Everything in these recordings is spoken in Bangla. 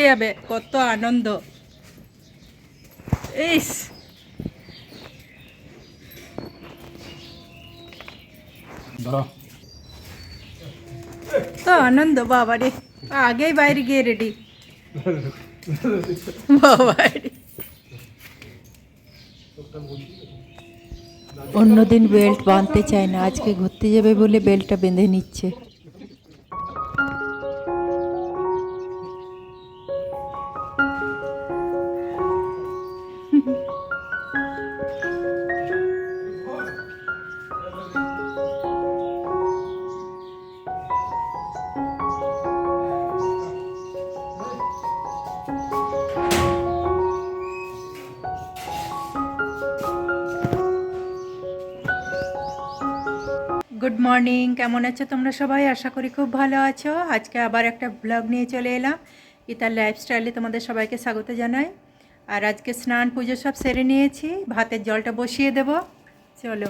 ফুটে যাবে কত আনন্দ। ইস। তো আনন্দ বাবা রে। আগেই বাইরে গিয়ে রেডি বাবা রে। অন্যদিন বেল্ট বাঁধতে চায় না আজকে ঘুরতে যাবে বলে বেল্টটা বেঁধে নিচ্ছে। গুড মর্নিং, কেমন আছো তোমরা সবাই? আশা করি খুব ভালো আছো। আজকে আবার একটা ব্লগ নিয়ে চলে এলাম। ইতার লাইফস্টাইলে তোমাদের সবাইকে স্বাগত জানাই। আর আজকে স্নান পুজো সব সেরে নিয়েছি। ভাতের জলটা বসিয়ে দেব। চলো।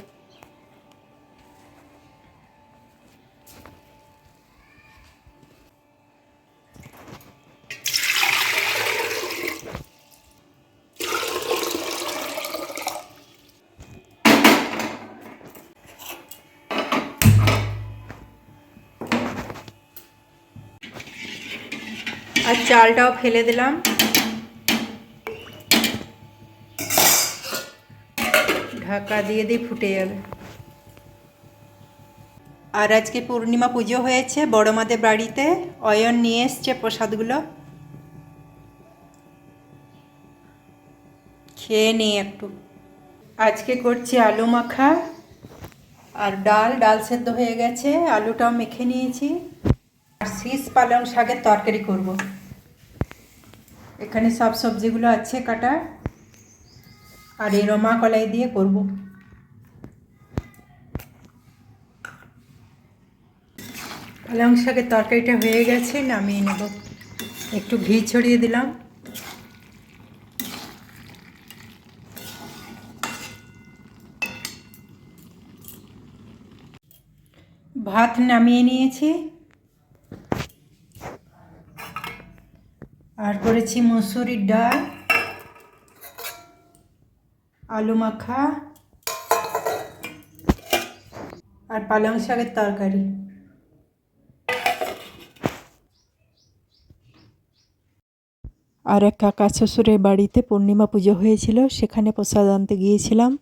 আর চালটাও ফেলে দিলাম। ঢাকা দিয়ে দিয়ে ফুটে যাবে। আর আজকে পূর্ণিমা পুজো হয়েছে বড় মাদের বাড়িতে। অয়ন নিয়ে এসছে প্রসাদগুলো। খেয়ে নিই একটু। আজকে করছি আলু মাখা। আর ডাল ডাল সেদ্ধ হয়ে গেছে। আলুটাও মেখে নিয়েছি। আর শীষ পালং শাকের তরকারি করব। এখানে সব সবজিগুলো আছে কাটা আর এই রমা কলাই দিয়ে করব। পালং শাকের তরকারিটা হয়ে গেছে, নামিয়ে নেব। একটু ঘি ছড়িয়ে দিলাম। ভাত নামিয়ে নিয়েছি। আর করেছি মসুরির ডাল, আলু মাখা আর পালং শাকের তরকারি। আর এক কাকা শ্বশুরের বাড়িতে পূর্ণিমা পুজো হয়েছিল, সেখানে প্রসাদ আনতে গিয়েছিলাম।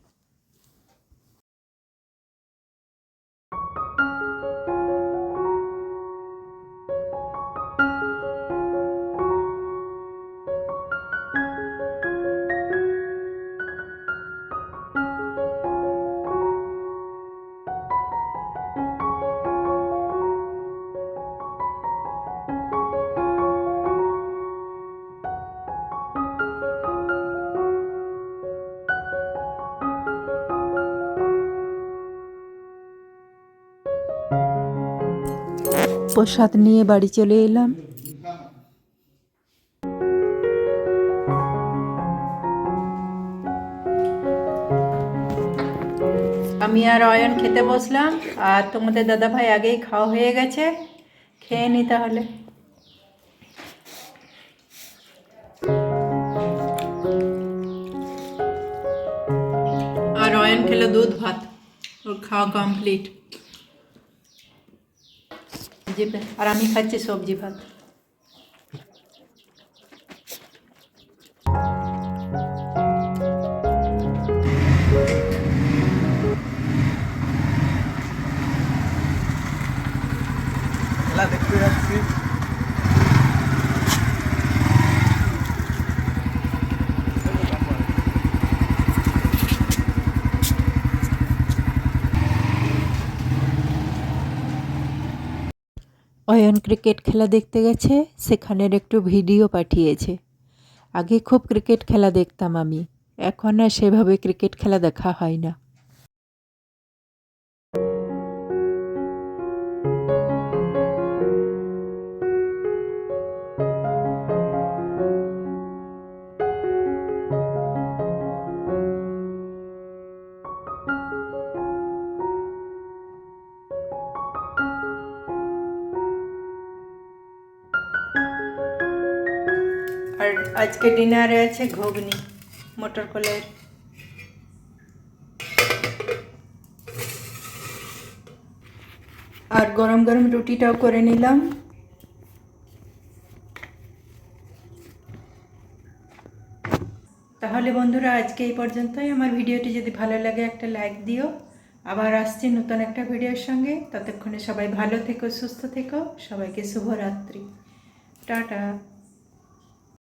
প্রসাদ নিয়ে বাড়ি চলে এলাম। আমি আর অয়ন খেতে বসলাম, আর তোমাদের দাদা ভাই আগেই খাওয়া হয়ে গেছে। খেয়ে নি তাহলে। আর অয়ন খেলো দুধ ভাত, ওর খাওয়া কমপ্লিট আর আমি খাচ্ছি সবজি ভাত অয়ন ক্রিকেট খেলা দেখতে গেছে, সেখানের একটু ভিডিও পাঠিয়েছে। আগে খুব ক্রিকেট খেলা দেখতাম আমি, এখন আর সেভাবে ক্রিকেট খেলা দেখা হয় না। আর আজকে ডিনারে আছে ঘুগনি, মটর কলের আর গরম গরম রুটিটাও করে নিলাম। তাহলে বন্ধুরা, আজকে এই পর্যন্তই। আমার ভিডিওটি যদি ভালো লাগে, একটা লাইক দিও। আবার আসছি নতুন একটা ভিডিওর সঙ্গে। ততক্ষণে সবাই ভালো থেকো, সুস্থ থেকো। সবাইকে শুভরাত্রি। টাটা।